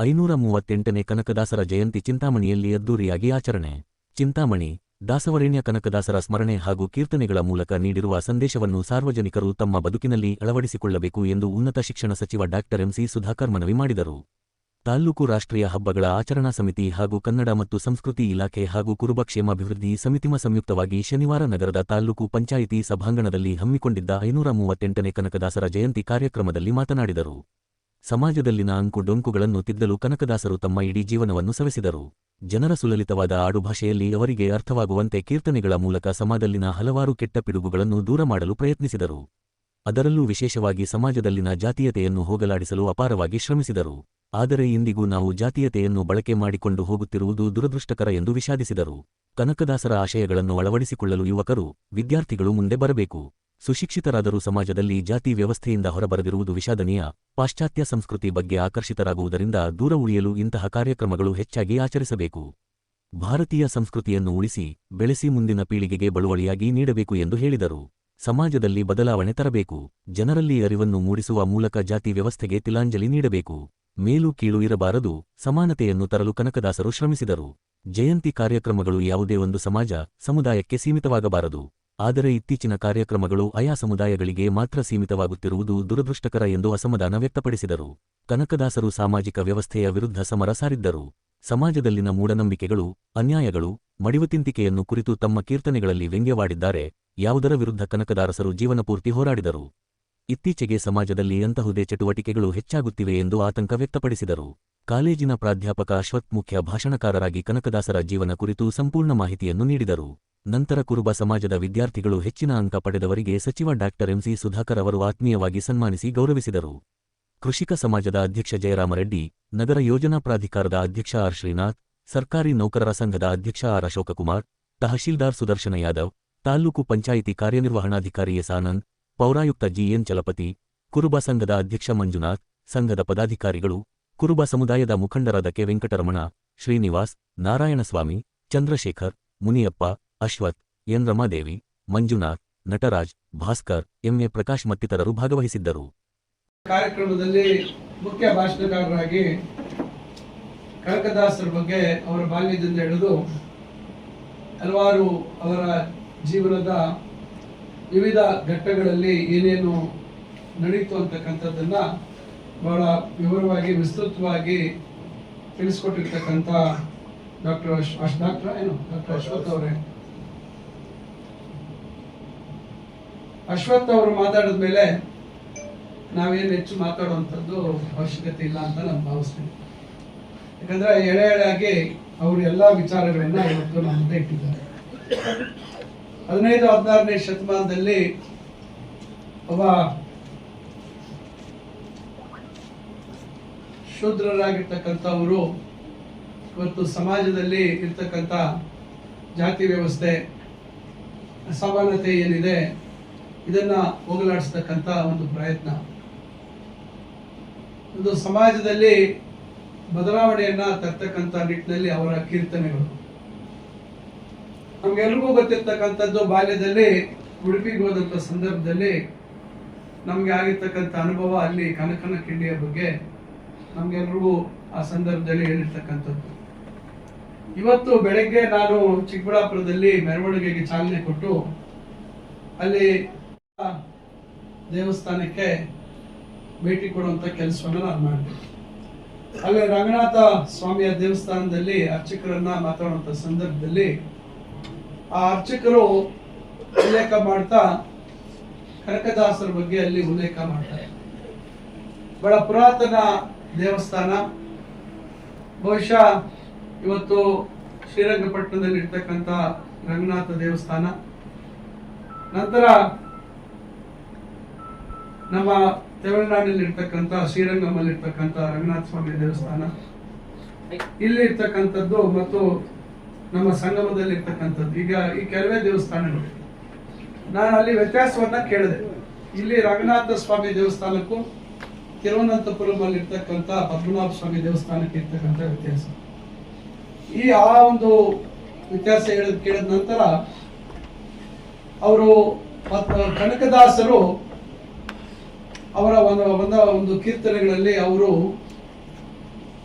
ಐನೂರ ಮೂವತ್ತೆಂಟನೇ ಕನಕದಾಸರ ಜಯಂತಿ ಚಿಂತಾಮಣಿಯಲ್ಲಿ ಅದ್ದೂರಿಯಾಗಿ ಆಚರಣೆ. ಚಿಂತಾಮಣಿ, ದಾಸವರೇಣ್ಯ ಕನಕದಾಸರ ಸ್ಮರಣೆ ಹಾಗೂ ಕೀರ್ತನೆಗಳ ಮೂಲಕ ನೀಡಿರುವ ಸಂದೇಶವನ್ನು ಸಾರ್ವಜನಿಕರು ತಮ್ಮ ಬದುಕಿನಲ್ಲಿ ಅಳವಡಿಸಿಕೊಳ್ಳಬೇಕು ಎಂದು ಉನ್ನತ ಶಿಕ್ಷಣ ಸಚಿವ ಡಾಕ್ಟರ್ ಎಂಸಿ ಸುಧಾಕರ್ ಮನವಿ ಮಾಡಿದರು. ತಾಲ್ಲೂಕು ರಾಷ್ಟ್ರೀಯ ಹಬ್ಬಗಳ ಆಚರಣಾ ಸಮಿತಿ ಹಾಗೂ ಕನ್ನಡ ಮತ್ತು ಸಂಸ್ಕೃತಿ ಇಲಾಖೆ ಹಾಗೂ ಕುರುಬ ಕ್ಷೇಮಾಭಿವೃದ್ಧಿ ಸಮಿತಿಮ ಸಂಯುಕ್ತವಾಗಿ ಶನಿವಾರ ನಗರದ ತಾಲ್ಲೂಕು ಪಂಚಾಯಿತಿ ಸಭಾಂಗಣದಲ್ಲಿ ಹಮ್ಮಿಕೊಂಡಿದ್ದ ಐನೂರ ಮೂವತ್ತೆಂಟನೇ ಕನಕದಾಸರ ಜಯಂತಿ ಕಾರ್ಯಕ್ರಮದಲ್ಲಿ ಮಾತನಾಡಿದರು. ಸಮಾಜದಲ್ಲಿನ ಅಂಕು ಡೊಂಕುಗಳನ್ನು ತಿದ್ದಲು ಕನಕದಾಸರು ತಮ್ಮ ಇಡೀ ಜೀವನವನ್ನು ಸವೆಸಿದರು. ಜನರ ಸುಲಲಿತವಾದ ಆಡುಭಾಷೆಯಲ್ಲಿ ಅವರಿಗೆ ಅರ್ಥವಾಗುವಂತೆ ಕೀರ್ತನೆಗಳ ಮೂಲಕ ಸಮಾಜದಲ್ಲಿನ ಹಲವಾರು ಕೆಟ್ಟ ಪಿಡುಗುಗಳನ್ನು ದೂರ ಮಾಡಲು ಪ್ರಯತ್ನಿಸಿದರು. ಅದರಲ್ಲೂ ವಿಶೇಷವಾಗಿ ಸಮಾಜದಲ್ಲಿನ ಜಾತೀಯತೆಯನ್ನು ಹೋಗಲಾಡಿಸಲು ಅಪಾರವಾಗಿ ಶ್ರಮಿಸಿದರು. ಆದರೆ ಇಂದಿಗೂ ನಾವು ಜಾತೀಯತೆಯನ್ನು ಬಳಕೆ ಮಾಡಿಕೊಂಡು ಹೋಗುತ್ತಿರುವುದು ದುರದೃಷ್ಟಕರ ಎಂದು ವಿಷಾದಿಸಿದರು. ಕನಕದಾಸರ ಆಶಯಗಳನ್ನು ಅಳವಡಿಸಿಕೊಳ್ಳಲು ಯುವಕರು, ವಿದ್ಯಾರ್ಥಿಗಳು ಮುಂದೆ ಬರಬೇಕು. ಸುಶಿಕ್ಷಿತರಾದರೂ ಸಮಾಜದಲ್ಲಿ ಜಾತಿ ವ್ಯವಸ್ಥೆಯಿಂದ ಹೊರಬರದಿರುವುದು ವಿಷಾದನೀಯ, ಪಾಶ್ಚಾತ್ಯ ಸಂಸ್ಕೃತಿ ಬಗ್ಗೆ ಆಕರ್ಷಿತರಾಗುವುದರಿಂದ ದೂರ ಉಳಿಯಲು ಇಂತಹ ಕಾರ್ಯಕ್ರಮಗಳು ಹೆಚ್ಚಾಗಿ ಆಚರಿಸಬೇಕು. ಭಾರತೀಯ ಸಂಸ್ಕೃತಿಯನ್ನು ಉಳಿಸಿ, ಬೆಳೆಸಿ ಮುಂದಿನ ಪೀಳಿಗೆಗೆ ಬಳುವಳಿಯಾಗಿ ನೀಡಬೇಕು ಎಂದು ಹೇಳಿದರು. ಸಮಾಜದಲ್ಲಿ ಬದಲಾವಣೆ ತರಬೇಕು, ಜನರಲ್ಲಿ ಅರಿವನ್ನು ಮೂಡಿಸುವ ಮೂಲಕ ಜಾತಿ ವ್ಯವಸ್ಥೆಗೆ ತಿಲಾಂಜಲಿ ನೀಡಬೇಕು. ಮೇಲು ಕೀಳು ಇರಬಾರದು, ಸಮಾನತೆಯನ್ನು ತರಲು ಕನಕದಾಸರು ಶ್ರಮಿಸಿದರು. ಜಯಂತಿ ಕಾರ್ಯಕ್ರಮಗಳು ಯಾವುದೇ ಒಂದು ಸಮಾಜ, ಸಮುದಾಯಕ್ಕೆ ಸೀಮಿತವಾಗಬಾರದು. ಆದರೆ ಇತ್ತೀಚಿನ ಕಾರ್ಯಕ್ರಮಗಳು ಆಯಾ ಸಮುದಾಯಗಳಿಗೆ ಮಾತ್ರ ಸೀಮಿತವಾಗುತ್ತಿರುವುದು ದುರದೃಷ್ಟಕರ ಎಂದು ಅಸಮಾಧಾನ ವ್ಯಕ್ತಪಡಿಸಿದರು. ಕನಕದಾಸರು ಸಾಮಾಜಿಕ ವ್ಯವಸ್ಥೆಯ ವಿರುದ್ಧ ಸಮರ ಸಾರಿದ್ದರು. ಸಮಾಜದಲ್ಲಿನ ಮೂಢನಂಬಿಕೆಗಳು, ಅನ್ಯಾಯಗಳು ಮಡಿವತಿಂತಿಕೆಯನ್ನು ಕುರಿತು ತಮ್ಮ ಕೀರ್ತನೆಗಳಲ್ಲಿ ವ್ಯಂಗ್ಯವಾಡಿದ್ದಾರೆ. ಯಾವುದರ ವಿರುದ್ಧ ಕನಕದಾಸರು ಜೀವನಪೂರ್ತಿ ಹೋರಾಡಿದರು? ಇತ್ತೀಚೆಗೆ ಸಮಾಜದಲ್ಲಿ ಅಂತಹುದೇ ಚಟುವಟಿಕೆಗಳು ಹೆಚ್ಚಾಗುತ್ತಿವೆ ಎಂದು ಆತಂಕ ವ್ಯಕ್ತಪಡಿಸಿದರು. ಕಾಲೇಜಿನ ಪ್ರಾಧ್ಯಾಪಕ ಅಶ್ವಥ್ ಮುಖ್ಯ ಭಾಷಣಕಾರರಾಗಿ ಕನಕದಾಸರ ಜೀವನ ಕುರಿತು ಸಂಪೂರ್ಣ ಮಾಹಿತಿಯನ್ನು ನೀಡಿದರು. ನಂತರ ಕುರುಬ ಸಮಾಜದ ವಿದ್ಯಾರ್ಥಿಗಳು ಹೆಚ್ಚಿನ ಅಂಕ ಪಡೆದವರಿಗೆ ಸಚಿವ ಡಾಕ್ಟರ್ ಎಂಸಿ ಸುಧಾಕರ್ ಅವರು ಆತ್ಮೀಯವಾಗಿ ಸನ್ಮಾನಿಸಿ ಗೌರವಿಸಿದರು. ಕೃಷಿಕ ಸಮಾಜದ ಅಧ್ಯಕ್ಷ ಜಯರಾಮರೆಡ್ಡಿ, ನಗರ ಯೋಜನಾ ಪ್ರಾಧಿಕಾರದ ಅಧ್ಯಕ್ಷ ಆರ್ ಶ್ರೀನಾಥ್, ಸರ್ಕಾರಿ ನೌಕರರ ಸಂಘದ ಅಧ್ಯಕ್ಷ ಆರ್ ಅಶೋಕಕುಮಾರ್, ತಹಶೀಲ್ದಾರ್ ಸುದರ್ಶನ ಯಾದವ್ ತಾಲ್ಲೂಕು ಪಂಚಾಯಿತಿ ಕಾರ್ಯನಿರ್ವಹಣಾಧಿಕಾರಿ ಎಸ್ ಆನಂದ್ ಪೌರಾಯುಕ್ತ ಜಿಎನ್ ಚಲಪತಿ, ಕುರುಬ ಸಂಘದ ಅಧ್ಯಕ್ಷ ಮಂಜುನಾಥ್, ಸಂಘದ ಪದಾಧಿಕಾರಿಗಳು, ಕುರುಬ ಸಮುದಾಯದ ಮುಖಂಡರಾದ K Venkataramana, Srinivas, Narayanaswamy, Chandrashekar, Muniyappa Ashwath N Ramadevi Manjunath, Nataraj, Bhaskar, MA Prakash ಮತ್ತಿತರರು ಭಾಗವಹಿಸಿದ್ದರು. ಕಾರ್ಯಕ್ರಮದಲ್ಲಿ ಮುಖ್ಯ ಭಾಷಣಕಾರರಾಗಿ ಕನಕದಾಸರ ಬಗ್ಗೆ ಅವರ ಬಾಲ್ಯದಿಂದ ಹಿಡಿದು ಹಲವಾರು ಅವರ ಜೀವನದ ವಿವಿಧ ಘಟ್ಟಗಳಲ್ಲಿ ಏನೇನು ನಡೀತು ಅಂತಕ್ಕಂಥದ್ದನ್ನ ಬಹಳ ವಿವರವಾಗಿ, ವಿಸ್ತೃತವಾಗಿ ತಿಳಿಸ್ಕೊಟ್ಟಿರ್ತಕ್ಕಂಥ ಡಾಕ್ಟರ್ ಅಶ್, ಡಾಕ್ಟರ್ ಏನು? ಡಾಕ್ಟರ್ ಅಶ್ವಥ್ ಅವರೇ. ಅಶ್ವಥ್ ಅವರು ಮಾತಾಡಿದ ಮೇಲೆ ನಾವೇನು ಹೆಚ್ಚು ಮಾತಾಡುವಂಥದ್ದು ಅವಶ್ಯಕತೆ ಇಲ್ಲ ಅಂತ ನಾನು ಭಾವಿಸ್ತೀನಿ. ಯಾಕಂದ್ರೆ ಎಳೆ ಎಳೆಯಾಗಿ ಅವರು ಎಲ್ಲ ವಿಚಾರಗಳನ್ನು ಇವತ್ತು ನಮ್ಮ ಮುಂದೆ ಇಟ್ಟಿದ್ದಾರೆ. ಹದಿನೈದು, ಹದಿನಾರನೇ ಶತಮಾನದಲ್ಲಿ ಒಬ್ಬ ಶೂದ್ರರಾಗಿರ್ತಕ್ಕಂಥವರು ಇವತ್ತು ಸಮಾಜದಲ್ಲಿ ಇರ್ತಕ್ಕಂಥ ಜಾತಿ ವ್ಯವಸ್ಥೆ ಅಸಮಾನತೆ ಏನಿದೆ ಇದನ್ನ ಹೋಗಲಾಡಿಸತಕ್ಕಂತ ಒಂದು ಪ್ರಯತ್ನ. ಒಂದು ಸಮಾಜದಲ್ಲಿ ಬದಲಾವಣೆಯನ್ನ ತರ್ತಕ್ಕಂಥ ನಿಟ್ಟಿನಲ್ಲಿ ಅವರ ಕೀರ್ತನೆಗಳು. ನಮ್ಗೆಲ್ರಿಗೂ ಗೊತ್ತಿರ್ತಕ್ಕಂಥದ್ದು ಬಾಲ್ಯದಲ್ಲಿ ಉಡುಪಿಗೆ ಹೋದಂಥ ಸಂದರ್ಭದಲ್ಲಿ ನಮ್ಗೆ ಆಗಿರ್ತಕ್ಕಂಥ ಅನುಭವ ಅಲ್ಲಿ ಕನಕನ ಕಿಂಡಿಯ ಬಗ್ಗೆ ನಮ್ಗೆಲ್ರಿಗೂ ಆ ಸಂದರ್ಭದಲ್ಲಿ ಹೇಳಿರ್ತಕ್ಕಂಥದ್ದು. ಇವತ್ತು ಬೆಳಗ್ಗೆ ನಾನು ಚಿಕ್ಕಬಳ್ಳಾಪುರದಲ್ಲಿ ಮೆರವಣಿಗೆಗೆ ಚಾಲನೆ ಕೊಟ್ಟು ಅಲ್ಲಿ ದೇವಸ್ಥಾನಕ್ಕೆ ಭೇಟಿ ಕೊಡುವಂತ ಕೆಲಸವನ್ನು ನಾನು ಮಾಡಿದೆ. ಅಲ್ಲಿ ರಂಗನಾಥ ಸ್ವಾಮಿಯ ದೇವಸ್ಥಾನದಲ್ಲಿ ಅರ್ಚಕರನ್ನ ಮಾತಾಡುವಂತ ಸಂದರ್ಭದಲ್ಲಿ ಆ ಅರ್ಚಕರು ಉಲ್ಲೇಖ ಮಾಡ್ತಾ ಕನಕದಾಸರ ಬಗ್ಗೆ ಅಲ್ಲಿ ಉಲ್ಲೇಖ ಮಾಡ್ತಾರೆ. ಬಹಳ ಪುರಾತನ ದೇವಸ್ಥಾನ. ಬಹುಶಃ ಇವತ್ತು ಶ್ರೀರಂಗಪಟ್ಟಣದಲ್ಲಿ ಇರ್ತಕ್ಕಂಥ ರಂಗನಾಥ ದೇವಸ್ಥಾನ. ನಂತರ ನಮ್ಮ ತಮಿಳುನಾಡಿನಲ್ಲಿ ಇರ್ತಕ್ಕಂಥ ಶ್ರೀರಂಗಮಲ್ಲಿ ಇರ್ತಕ್ಕಂಥ ರಂಗನಾಥ ಸ್ವಾಮಿ ದೇವಸ್ಥಾನ. ಇಲ್ಲಿ ಇರ್ತಕ್ಕಂಥದ್ದು ಮತ್ತು ನಮ್ಮ ಸಂಗಮದಲ್ಲಿ ಇರ್ತಕ್ಕಂಥದ್ದು ಈಗ ಈ ಕೆಲವೇ ದೇವಸ್ಥಾನಗಳು. ನಾನು ಅಲ್ಲಿ ವ್ಯತ್ಯಾಸವನ್ನ ಕೇಳಿದೆ. ಇಲ್ಲಿ ರಂಗನಾಥ ಸ್ವಾಮಿ ದೇವಸ್ಥಾನಕ್ಕೂ ತಿರುವನಂತಪುರಂ ಅಲ್ಲಿ ಇರ್ತಕ್ಕಂಥ ಪದ್ಮನಾಭ ಸ್ವಾಮಿ ದೇವಸ್ಥಾನಕ್ಕೆ ಇರ್ತಕ್ಕಂಥ ವ್ಯತ್ಯಾಸ. ಈ ಆ ಒಂದು ವ್ಯತ್ಯಾಸ ಹೇಳಿದ ಕೇಳಿದ ನಂತರ, ಅವರು ಕನಕದಾಸರು ಅವರ ಒಂದು ಬಂದ ಒಂದು ಕೀರ್ತನೆಗಳಲ್ಲಿ ಅವರು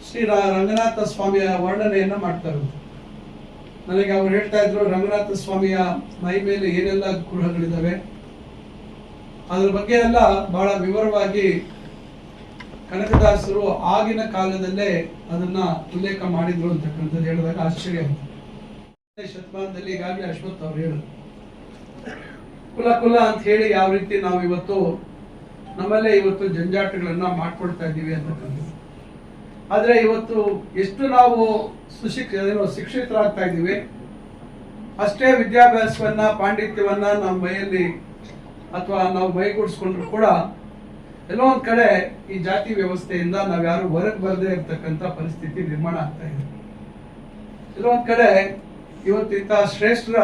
ಶ್ರೀ ರಂಗನಾಥ ಸ್ವಾಮಿಯ ವರ್ಣನೆಯನ್ನ ಮಾಡ್ತಾರೆ. ನನಗೆ ಅವ್ರು ಹೇಳ್ತಾ ಇದ್ರು, ರಂಗನಾಥ ಸ್ವಾಮಿಯ ಮೈ ಮೇಲೆ ಏನೆಲ್ಲ ಗೃಹಗಳಿದ್ದಾವೆ ಅದ್ರ ಬಗ್ಗೆ ಎಲ್ಲ ಬಹಳ ವಿವರವಾಗಿ ಕನಕದಾಸರು ಆಗಿನ ಕಾಲದಲ್ಲೇ ಅದನ್ನ ಉಲ್ಲೇಖ ಮಾಡಿದ್ರು ಅಂತಕ್ಕಂಥದ್ದು ಹೇಳಿದಾಗ ಆಶ್ಚರ್ಯ ಆಯ್ತು ಶತಮಾನದಲ್ಲಿ ಈಗಾಗಲೇ ಅಶ್ವಥ್ ಅವ್ರು ಹೇಳಿದ್ರು. ಕುಲ ಕುಲ ಅಂತ ಹೇಳಿ ಯಾವ ರೀತಿ ನಾವು ಇವತ್ತು ನಮ್ಮಲ್ಲೇ ಇವತ್ತು ಜಂಜಾಟಗಳನ್ನ ಮಾಡ್ಕೊಳ್ತಾ ಇದ್ದೀವಿ ಅಂತಕ್ಕಂಥದ್ದು ಆದರೆ ಇವತ್ತು ಎಷ್ಟು ನಾವು ಸುಶಿಕ್ಷ, ಏನೋ ಶಿಕ್ಷಿತರಾಗ್ತಾ ಇದ್ದೀವಿ, ಅಷ್ಟೇ ವಿದ್ಯಾಭ್ಯಾಸವನ್ನ, ಪಾಂಡಿತ್ಯವನ್ನ ನಮ್ಮ ಮೈಯಲ್ಲಿ ಅಥವಾ ನಾವು ಮೈಗೂಡಿಸ್ಕೊಂಡ್ರು ಕೂಡ ಎಲ್ಲೋ ಒಂದ್ ಕಡೆ ಈ ಜಾತಿ ವ್ಯವಸ್ಥೆಯಿಂದ ನಾವ್ ಯಾರು ಹೊರಗೆ ಬರದೇ ಇರ್ತಕ್ಕಂಥ ಪರಿಸ್ಥಿತಿ ನಿರ್ಮಾಣ ಆಗ್ತಾ ಇದೆ. ಎಲ್ಲೋ ಒಂದ್ ಕಡೆ ಇವತ್ತಿಂತ ಶ್ರೇಷ್ಠರ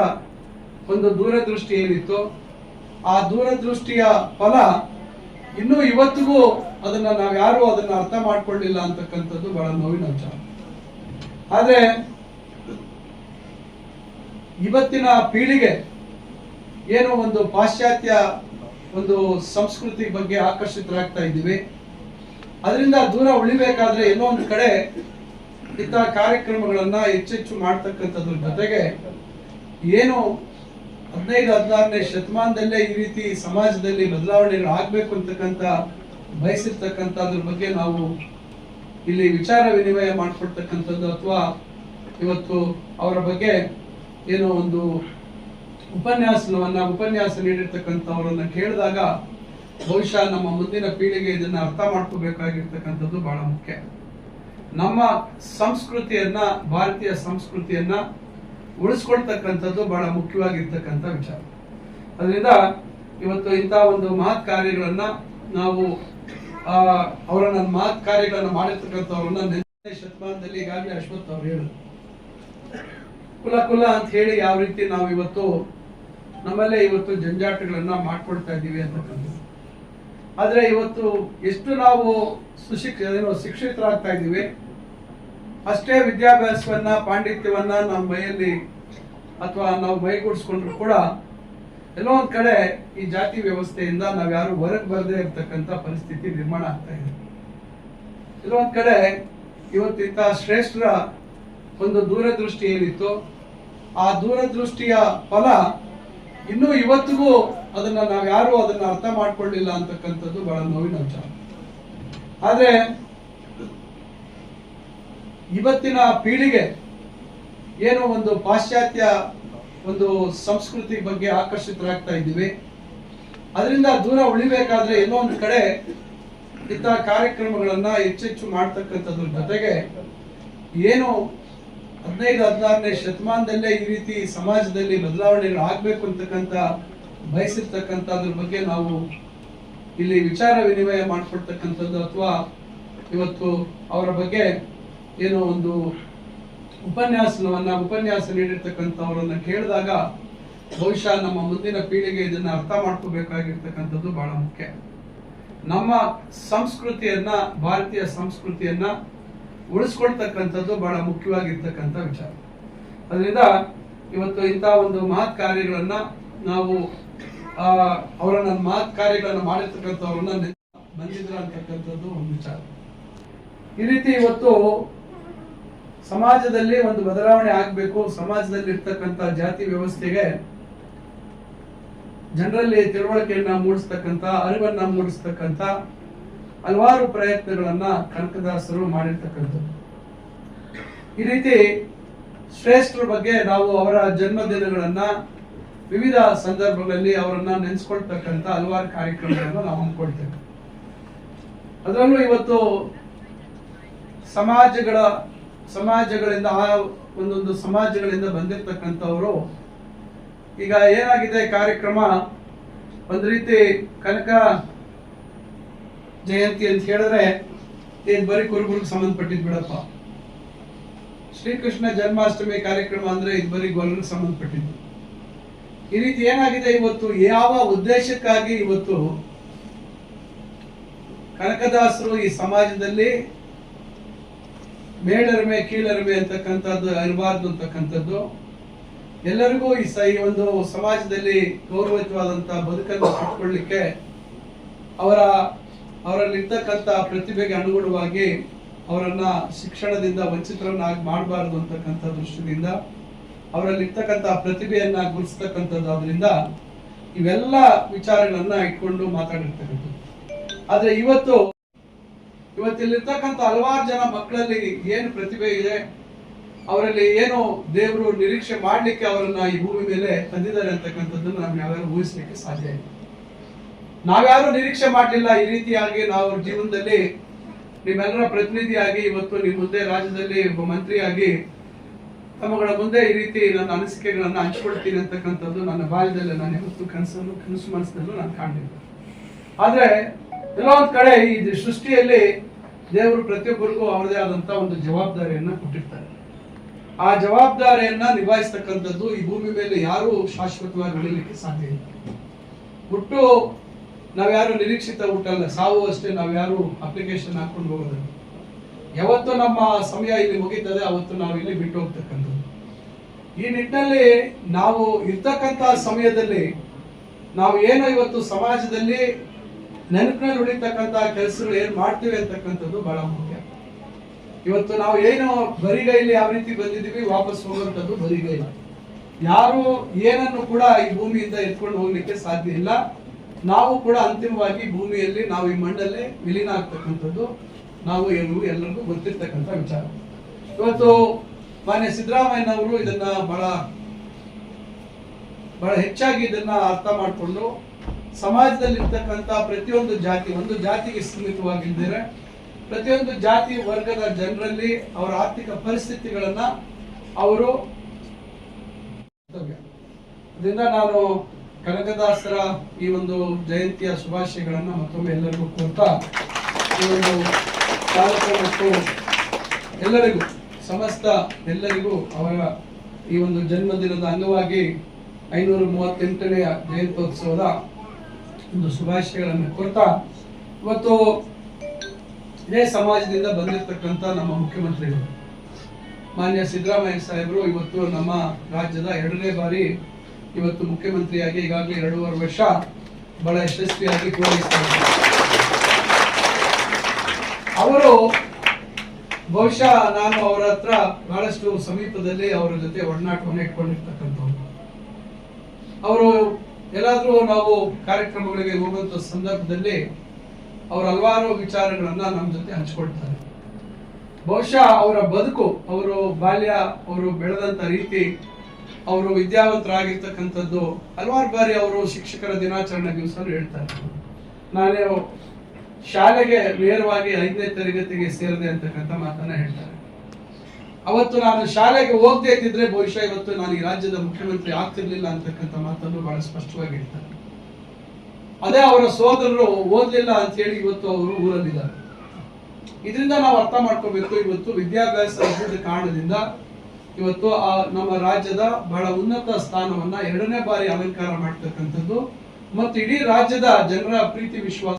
ಒಂದು ದೂರದೃಷ್ಟಿ ಏನಿತ್ತು ಆ ದೂರದೃಷ್ಟಿಯ ಫಲ ಇನ್ನೂ ಇವತ್ತಿಗೂ ಅದನ್ನ ನಾವ್ ಯಾರು ಅದನ್ನ ಅರ್ಥ ಮಾಡ್ಕೊಳ್ಳಿಲ್ಲ ಅಂತಕ್ಕಂಥದ್ದು ಬಹಳ ನೋವಿನ ವಿಚಾರ. ಆದ್ರೆ, ಇವತ್ತಿನ ಪೀಳಿಗೆ ಏನು ಒಂದು ಪಾಶ್ಚಾತ್ಯ ಒಂದು ಸಂಸ್ಕೃತಿ ಬಗ್ಗೆ ಆಕರ್ಷಿತರಾಗ್ತಾ ಇದ್ದೀವಿ. ಅದರಿಂದ ದೂರ ಉಳಿಬೇಕಾದ್ರೆ ಎಲ್ಲೋ ಒಂದು ಕಡೆ ಇಂತಹ ಕಾರ್ಯಕ್ರಮಗಳನ್ನ ಹೆಚ್ಚೆಚ್ಚು ಮಾಡ್ತಕ್ಕಂಥದ್ರ ಜೊತೆಗೆ ಏನು ಹದಿನೈದು, ಹದಿನಾರನೇ ಶತಮಾನದಲ್ಲೇ ಈ ರೀತಿ ಸಮಾಜದಲ್ಲಿ ಬದಲಾವಣೆಗಳು ಆಗ್ಬೇಕು ಅಂತಕ್ಕಂಥ ಬಯಸಿರ್ತಕ್ಕಂಥದ್ರ ಬಗ್ಗೆ ನಾವು ಇಲ್ಲಿ ವಿಚಾರ ವಿನಿಮಯ ಮಾಡ್ಕೊಡ್ತಕ್ಕಂಥದ್ದು ಅಥವಾ ಇವತ್ತು ಅವರ ಬಗ್ಗೆ ಏನೋ ಒಂದು ಉಪನ್ಯಾಸವನ್ನು, ಉಪನ್ಯಾಸ ನೀಡಿರ್ತಕ್ಕಂಥವರನ್ನ ಕೇಳಿದಾಗ ಬಹುಶಃ ನಮ್ಮ ಮುಂದಿನ ಪೀಳಿಗೆ ಇದನ್ನು ಅರ್ಥ ಮಾಡ್ಕೋಬೇಕಾಗಿರ್ತಕ್ಕಂಥದ್ದು ಬಹಳ ಮುಖ್ಯ. ನಮ್ಮ ಸಂಸ್ಕೃತಿಯನ್ನ, ಭಾರತೀಯ ಸಂಸ್ಕೃತಿಯನ್ನ ಉಳಿಸ್ಕೊಳ್ತಕ್ಕಂಥದ್ದು ಬಹಳ ಮುಖ್ಯವಾಗಿರ್ತಕ್ಕಂಥ ವಿಚಾರ. ಅದರಿಂದ ಇವತ್ತು ಇಂಥ ಒಂದು ಮಹತ್ ಕಾರ್ಯಗಳನ್ನ ನಾವು ಅವರನ್ನ ಮಹತ್ ಕಾರ್ಯಗಳನ್ನ ಮಾಡಿರ್ತಕ್ಕಂಥವ್ರನ್ನ ನೆನ್ನೆ ಶತಮಾನದಲ್ಲಿ ಈಗಾಗಲೇ ಅಶ್ವಥ್ ಅವ್ರು ಹೇಳಿದ್ರು. ಕುಲ ಕುಲ ಅಂತ ಹೇಳಿ ಯಾವ ರೀತಿ ನಾವು ಇವತ್ತು ನಮ್ಮಲ್ಲೇ ಇವತ್ತು ಜಂಜಾಟಗಳನ್ನ ಮಾಡ್ಕೊಳ್ತಾ ಇದ್ದೀವಿ ಅಂತಕ್ಕಂಥದ್ದು. ಆದ್ರೆ ಇವತ್ತು ಎಷ್ಟು ನಾವು ಸುಶಿಕ್ಷ, ಏನೋ ಶಿಕ್ಷಿತರಾಗ್ತಾ ಇದ್ದೀವಿ ಅಷ್ಟೇ ವಿದ್ಯಾಭ್ಯಾಸವನ್ನ, ಪಾಂಡಿತ್ಯವನ್ನ ನಮ್ಮ ಮೈಯಲ್ಲಿ ಅಥವಾ ನಾವು ಮೈಗೂಡಿಸ್ಕೊಂಡ್ರು ಕೂಡ ಎಲ್ಲೋ ಒಂದ್ ಕಡೆ ಈ ಜಾತಿ ವ್ಯವಸ್ಥೆಯಿಂದ ನಾವು ಯಾರು ಹೊರಗೆ ಬರದೇ ಇರ್ತಕ್ಕಂಥ ಪರಿಸ್ಥಿತಿ ನಿರ್ಮಾಣ ಆಗ್ತಾ ಇದೆ. ಎಲ್ಲೋ ಕಡೆ ಇವತ್ತಿಂತ ಶ್ರೇಷ್ಠರ ಒಂದು ದೂರದೃಷ್ಟಿ ಏನಿತ್ತು ಆ ದೂರದೃಷ್ಟಿಯ ಫಲ ಇನ್ನೂ ಇವತ್ತಿಗೂ ಅದನ್ನ ನಾವು ಯಾರು ಅದನ್ನ ಅರ್ಥ ಮಾಡ್ಕೊಳ್ಳಿಲ್ಲ ಅಂತಕ್ಕಂಥದ್ದು ಬಹಳ ನೋವಿನ ವಿಚಾರ. ಆದ್ರೆ ಇವತ್ತಿನ ಪೀಳಿಗೆ ಏನು ಒಂದು ಪಾಶ್ಚಾತ್ಯ ಒಂದು ಸಂಸ್ಕೃತಿ ಬಗ್ಗೆ ಆಕರ್ಷಿತರಾಗ್ತಾ ಇದ್ದೀವಿ. ಅದರಿಂದ ದೂರ ಉಳಿಬೇಕಾದ್ರೆ ಎಲ್ಲೋ ಒಂದು ಕಡೆ ಇಂತಹ ಕಾರ್ಯಕ್ರಮಗಳನ್ನ ಹೆಚ್ಚೆಚ್ಚು ಮಾಡ್ತಕ್ಕಂಥದ್ರ ಜೊತೆಗೆ ಏನು ಹದಿನೈದು, ಹದಿನಾರನೇ ಶತಮಾನದಲ್ಲೇ ಈ ರೀತಿ ಸಮಾಜದಲ್ಲಿ ಬದಲಾವಣೆಗಳು ಆಗ್ಬೇಕು ಅಂತಕ್ಕಂಥ ಬಯಸಿರ್ತಕ್ಕಂಥದ್ರ ಬಗ್ಗೆ ನಾವು ಇಲ್ಲಿ ವಿಚಾರ ವಿನಿಮಯ ಮಾಡ್ಕೊಡ್ತಕ್ಕಂಥದ್ದು ಅಥವಾ ಇವತ್ತು ಅವರ ಬಗ್ಗೆ ಏನೋ ಒಂದು ಉಪನ್ಯಾಸವನ್ನು, ಉಪನ್ಯಾಸ ನೀಡಿರ್ತಕ್ಕಂಥವ್ರನ್ನ ಕೇಳಿದಾಗ ಬಹುಶಃ ನಮ್ಮ ಮುಂದಿನ ಪೀಳಿಗೆ ಇದನ್ನ ಅರ್ಥ ಮಾಡ್ಕೋಬೇಕಾಗಿರ್ತಕ್ಕಂಥದ್ದು ಬಹಳ ಮುಖ್ಯ. ನಮ್ಮ ಸಂಸ್ಕೃತಿಯನ್ನ, ಭಾರತೀಯ ಸಂಸ್ಕೃತಿಯನ್ನ ಉಳಿಸ್ಕೊಳ್ತಕ್ಕಂಥದ್ದು ಬಹಳ ಮುಖ್ಯವಾಗಿರ್ತಕ್ಕಂಥ ವಿಚಾರ. ಅದರಿಂದ ಇವತ್ತು ಇಂಥ ಒಂದು ಮಹತ್ ಕಾರ್ಯಗಳನ್ನ ನಾವು ಅವರನ್ನ ಮಹತ್ ಕಾರ್ಯಗಳನ್ನ ಮಾಡಿರ್ತಕ್ಕಂಥವ್ರನ್ನ ಬಂದಿದ್ರ ಅಂತಕ್ಕಂಥದ್ದು ಒಂದು ವಿಚಾರ. ಈ ರೀತಿ ಇವತ್ತು ಸಮಾಜದಲ್ಲಿ ಒಂದು ಬದಲಾವಣೆ ಆಗ್ಬೇಕು. ಸಮಾಜದಲ್ಲಿ ಇರ್ತಕ್ಕಂಥ ಜಾತಿ ವ್ಯವಸ್ಥೆಗೆ ಜನರಲ್ಲಿ ತಿಳುವಳಿಕೆಯನ್ನ ಮೂಡಿಸ್ತಕ್ಕಂಥ, ಅರಿವನ್ನ ಮೂಡಿಸ್ತಕ್ಕಂಥ ಹಲವಾರು ಪ್ರಯತ್ನಗಳನ್ನ ಕನಕದಾಸರು ಮಾಡಿರ್ತಕ್ಕಂಥದ್ದು. ಈ ರೀತಿ ಶ್ರೇಷ್ಠರ ಬಗ್ಗೆ ನಾವು ಅವರ ಜನ್ಮದಿನಗಳನ್ನ ವಿವಿಧ ಸಂದರ್ಭಗಳಲ್ಲಿ ಅವರನ್ನ ನೆನೆಸ್ಕೊಳ್ತಕ್ಕಂಥ ಹಲವಾರು ಕಾರ್ಯಕ್ರಮಗಳನ್ನ ನಾವು ಹಮ್ಮಿಕೊಳ್ತೇವೆ. ಅದರಲ್ಲೂ ಇವತ್ತು ಸಮಾಜಗಳ ಸಮಾಜಗಳಿಂದ, ಆ ಒಂದೊಂದು ಸಮಾಜಗಳಿಂದ ಬಂದಿರತಕ್ಕಂಥವರು, ಈಗ ಏನಾಗಿದೆ ಕಾರ್ಯಕ್ರಮ? ಒಂದ್ ರೀತಿ ಕನಕ ಜಯಂತಿ ಅಂತ ಹೇಳಿದ್ರೆ ಏನ್ ಬರೀ ಕುರುಬರಿಗೆ ಸಂಬಂಧಪಟ್ಟಿದ್ ಬಿಡಪ್ಪ. ಶ್ರೀಕೃಷ್ಣ ಜನ್ಮಾಷ್ಟಮಿ ಕಾರ್ಯಕ್ರಮ ಅಂದ್ರೆ ಇದು ಬರೀ ಗೊಲ್ಲರಿಗೆ ಸಂಬಂಧಪಟ್ಟಿದ್ದು. ಈ ರೀತಿ ಏನಾಗಿದೆ ಇವತ್ತು? ಯಾವ ಉದ್ದೇಶಕ್ಕಾಗಿ ಇವತ್ತು ಕನಕದಾಸರು ಈ ಸಮಾಜದಲ್ಲಿ ಮೇಲರಿಮೆ, ಕೀಳರಿಮೆ ಅಂತಕ್ಕಂಥದ್ದು ಇರಬಾರ್ದು ಅಂತಕ್ಕಂಥದ್ದು. ಎಲ್ಲರಿಗೂ ಈ ಸ ಈ ಒಂದು ಸಮಾಜದಲ್ಲಿ ಗೌರವಯುತವಾದಂತಹ ಬದುಕನ್ನು ಕಟ್ಕೊಳ್ಳಿಕ್ಕೆ ಅವರ, ಅವರಲ್ಲಿರ್ತಕ್ಕಂಥ ಪ್ರತಿಭೆಗೆ ಅನುಗುಣವಾಗಿ ಅವರನ್ನ ಶಿಕ್ಷಣದಿಂದ ವಂಚಿತರನ್ನಾಗಿ ಮಾಡಬಾರದು ಅಂತಕ್ಕಂಥ ದೃಷ್ಟಿಯಿಂದ ಅವರಲ್ಲಿ ಇರ್ತಕ್ಕಂಥ ಪ್ರತಿಭೆಯನ್ನ ಗುರುಸ್ತಕ್ಕಂಥದ್ದಾದ್ರಿಂದ ಇವೆಲ್ಲ ವಿಚಾರಗಳನ್ನ ಇಟ್ಕೊಂಡು ಮಾತಾಡಿರ್ತಕ್ಕಂಥದ್ದು. ಆದ್ರೆ ಇವತ್ತು ಇವತ್ತಿಲ್ಲಿರ್ತಕ್ಕಂಥ ಹಲವಾರು ಜನ ಮಕ್ಕಳಲ್ಲಿ ಏನು ಪ್ರತಿಭೆ ಇದೆ, ಅವರಲ್ಲಿ ಏನು ದೇವರು ನಿರೀಕ್ಷೆ ಮಾಡಲಿಕ್ಕೆ ಅವರನ್ನ ಈ ಭೂಮಿ ಮೇಲೆ ತಂದಿದ್ದಾರೆ ಅಂತಕ್ಕಂಥದ್ದನ್ನು ನಾವು ಯಾವ್ಯಾರು ಊಹಿಸ್ಲಿಕ್ಕೆ ಸಾಧ್ಯ ಇಲ್ಲ. ನಾವ್ಯಾರು ನಿರೀಕ್ಷೆ ಮಾಡಲಿಲ್ಲ ಈ ರೀತಿಯಾಗಿ ನಾವು ಜೀವನದಲ್ಲಿ ನಿಮ್ಮೆಲ್ಲರ ಪ್ರತಿನಿಧಿಯಾಗಿ ಇವತ್ತು ನಿಮ್ಮ ಮುಂದೆ ರಾಜ್ಯದಲ್ಲಿ ಒಬ್ಬ ಮಂತ್ರಿಯಾಗಿ ತಮ್ಮಗಳ ಮುಂದೆ ಈ ರೀತಿ ನನ್ನ ಅನಿಸಿಕೆಗಳನ್ನು ಹಂಚ್ಕೊಳ್ತೀನಿ ಅಂತಕ್ಕಂಥದ್ದು ನನ್ನ ಬಾಲ್ಯದಲ್ಲಿ ನಾನು ಯಾವತ್ತು ಕನಸನ್ನು, ಕನಸು ಮನಸ್ಸಿನಲ್ಲೂ ನಾನು ಕಾಣಲಿಲ್ಲ. ಆದ್ರೆ ಒಂದ್ ಕಡೆ ಈ ಸೃಷ್ಟಿಯಲ್ಲಿ ದೇವರು ಪ್ರತಿಯೊಬ್ಬರಿಗೂ ಅವರದೇ ಆದಂತ ಒಂದು ಜವಾಬ್ದಾರಿಯನ್ನ ಕೊಟ್ಟಿರ್ತಾರೆ. ಆ ಜವಾಬ್ದಾರಿಯನ್ನ ನಿಭಾಯಿಸ್ತಕ್ಕಂಥದ್ದು ಈ ಭೂಮಿ ಮೇಲೆ ಯಾರು ಶಾಶ್ವತವಾಗಿ ಉಳಿಲಿಕ್ಕೆ ಸಾಧ್ಯ ಇಲ್ಲ. ಹುಟ್ಟು ನಾವ್ಯಾರು ನಿರೀಕ್ಷಿತ ಹುಟ್ಟಲ್ಲ ಸಾವು ಅಷ್ಟೇ ನಾವ್ಯಾರು ಅಪ್ಲಿಕೇಶನ್ ಹಾಕೊಂಡು ಹೋಗೋದಿಲ್ಲ. ಯಾವತ್ತು ನಮ್ಮ ಸಮಯ ಇಲ್ಲಿ ಮುಗೀತದೆ, ಅವತ್ತು ನಾವು ಇಲ್ಲಿ ಬಿಟ್ಟು ಹೋಗ್ತಕ್ಕಂಥದ್ದು. ಈ ನಿಟ್ಟಿನಲ್ಲಿ ನಾವು ಇರ್ತಕ್ಕಂಥ ಸಮಯದಲ್ಲಿ ನಾವು ಏನು ಇವತ್ತು ಸಮಾಜದಲ್ಲಿ ನೆನಪಿನಲ್ಲಿ ಉಳಿತಕ್ಕಂತಹ ಕೆಲಸಗಳು ಏನ್ ಮಾಡ್ತೀವಿ ಅಂತಕ್ಕಂಥದ್ದು ಬಹಳ ಮುಖ್ಯ. ಇವತ್ತು ನಾವು ಏನು ಬರಿಗೈಲಿ ಯಾವ ರೀತಿ ಬಂದಿದ್ದೀವಿ, ವಾಪಸ್ ಹೋಗುವಂಥದ್ದು ಬರಿಗೈಲಿ ಯಾರು ಏನನ್ನು ಕೂಡ ಈ ಭೂಮಿಯಿಂದ ಎತ್ಕೊಂಡು ಹೋಗ್ಲಿಕ್ಕೆ ಸಾಧ್ಯ ಇಲ್ಲ. ನಾವು ಕೂಡ ಅಂತಿಮವಾಗಿ ಭೂಮಿಯಲ್ಲಿ, ನಾವು ಈ ಮಣ್ಣಲ್ಲೇ ವಿಲೀನ ಆಗ್ತಕ್ಕಂಥದ್ದು ನಾವು ಎಲ್ಲರೂ ಎಲ್ಲರಿಗೂ ಗೊತ್ತಿರ್ತಕ್ಕಂಥ ವಿಚಾರ. ಇವತ್ತು ಮಾನ್ಯ ಸಿದ್ದರಾಮಯ್ಯನವರು ಇದನ್ನ ಬಹಳ ಬಹಳ ಹೆಚ್ಚಾಗಿ ಇದನ್ನ ಅರ್ಥ ಮಾಡಿಕೊಂಡು ಸಮಾಜದಲ್ಲಿ ಇರ್ತಕ್ಕಂಥ ಪ್ರತಿಯೊಂದು ಜಾತಿ, ಒಂದು ಜಾತಿಗೆ ಸೀಮಿತವಾಗಿದ್ದೀರಾ ಪ್ರತಿಯೊಂದು ಜಾತಿ ವರ್ಗದ ಜನರಲ್ಲಿ ಅವರ ಆರ್ಥಿಕ ಪರಿಸ್ಥಿತಿಗಳನ್ನ ಅವರು ಅದರಿಂದ ನಾನು ಕನಕದಾಸರ ಈ ಒಂದು ಜಯಂತಿಯ ಶುಭಾಶಯಗಳನ್ನ ಮತ್ತೊಮ್ಮೆ ಎಲ್ಲರಿಗೂ ಕೋರ್ತಾ ಈ ಒಂದು ಚಾಲಕ ಮತ್ತು ಎಲ್ಲರಿಗೂ, ಸಮಸ್ತ ಎಲ್ಲರಿಗೂ ಅವರ ಈ ಒಂದು ಜನ್ಮದಿನದ ಅಂಗವಾಗಿ ಐನೂರ ಮೂವತ್ತೆಂಟನೆಯ ಜಯಂತ್ಯೋತ್ಸವದ ಒಂದು ಶುಭಾಶಯಗಳನ್ನು ಕೊಡ್ತಾ ಇವತ್ತು ಇದೇ ಸಮಾಜದಿಂದ ಬಂದಿರತಕ್ಕಂಥ ನಮ್ಮ ಮುಖ್ಯಮಂತ್ರಿಗಳು. ಮಾನ್ಯ ಸಿದ್ದರಾಮಯ್ಯ ಸಾಹೇಬರು ಇವತ್ತು ನಮ್ಮ ರಾಜ್ಯದ ಎರಡನೇ ಬಾರಿ ಇವತ್ತು ಮುಖ್ಯಮಂತ್ರಿಯಾಗಿ ಈಗಾಗಲೇ ಎರಡೂವರೆ ವರ್ಷ ಬಹಳ ಯಶಸ್ವಿಯಾಗಿ ಪೂರೈಸಿದ್ದಾರೆ ಅವರು ಬಹುಶಃ ನಾನು ಅವರ ಹತ್ರ ಬಹಳಷ್ಟು ಸಮೀಪದಲ್ಲಿ ಅವರ ಜೊತೆ ಒಡನಾಟವನ್ನು ಇಟ್ಕೊಂಡಿರ್ತಕ್ಕಂಥವ್ರು ಅವರು ಎಲ್ಲಾದ್ರೂ ನಾವು ಕಾರ್ಯಕ್ರಮಗಳಿಗೆ ಹೋಗುವಂಥ ಸಂದರ್ಭದಲ್ಲಿ ಅವರು ಹಲವಾರು ವಿಚಾರಗಳನ್ನ ನಮ್ಮ ಜೊತೆ ಹಂಚ್ಕೊಳ್ತಾರೆ. ಬಹುಶಃ ಅವರ ಬದುಕು, ಅವರು ಬಾಲ್ಯ, ಅವರು ಬೆಳೆದಂಥ ರೀತಿ, ಅವರು ವಿದ್ಯಾವಂತರಾಗಿರ್ತಕ್ಕಂಥದ್ದು ಹಲವಾರು ಬಾರಿ ಅವರು ಶಿಕ್ಷಕರ ದಿನಾಚರಣೆ ದಿವಸ ಹೇಳ್ತಾರೆ. ನಾನೇ ಶಾಲೆಗೆ ನೇರವಾಗಿ ಐದನೇ ತರಗತಿಗೆ ಸೇರಿದೆ ಅಂತಕ್ಕಂಥ ಮಾತನ್ನ ಹೇಳ್ತಾರೆ. ಅವತ್ತು ನಾನು ಶಾಲೆಗೆ ಹೋಗದೆ ಇದ್ದಿದ್ರೆ ಬಹುಶಃ ಇವತ್ತು ನಾನು ಈ ರಾಜ್ಯದ ಮುಖ್ಯಮಂತ್ರಿ ಆಗ್ತಿರ್ಲಿಲ್ಲ ಅಂತಕ್ಕಂಥ ಮಾತನ್ನು ಬಹಳ ಸ್ಪಷ್ಟವಾಗಿ ಹೇಳ್ತಾರೆ. ಅದೇ ಅವರ ಸೋದರರು ಓದಲಿಲ್ಲ ಅಂತ ಹೇಳಿ ಇವತ್ತು ಅವರು ಊರಲ್ಲಿದ್ದಾರೆ. ಇದರಿಂದ ನಾವು ಅರ್ಥ ಮಾಡ್ಕೋಬೇಕು, ಇವತ್ತು ವಿದ್ಯಾಭ್ಯಾಸ ಕಾರಣದಿಂದ ಇವತ್ತು ಆ ನಮ್ಮ ರಾಜ್ಯದ ಬಹಳ ಉನ್ನತ ಸ್ಥಾನವನ್ನ ಎರಡನೇ ಬಾರಿ ಅಲಂಕಾರ ಮಾಡ್ತಕ್ಕಂಥದ್ದು ಮತ್ತು ಇಡೀ ರಾಜ್ಯದ ಜನರ ಪ್ರೀತಿ, ವಿಶ್ವಾಸ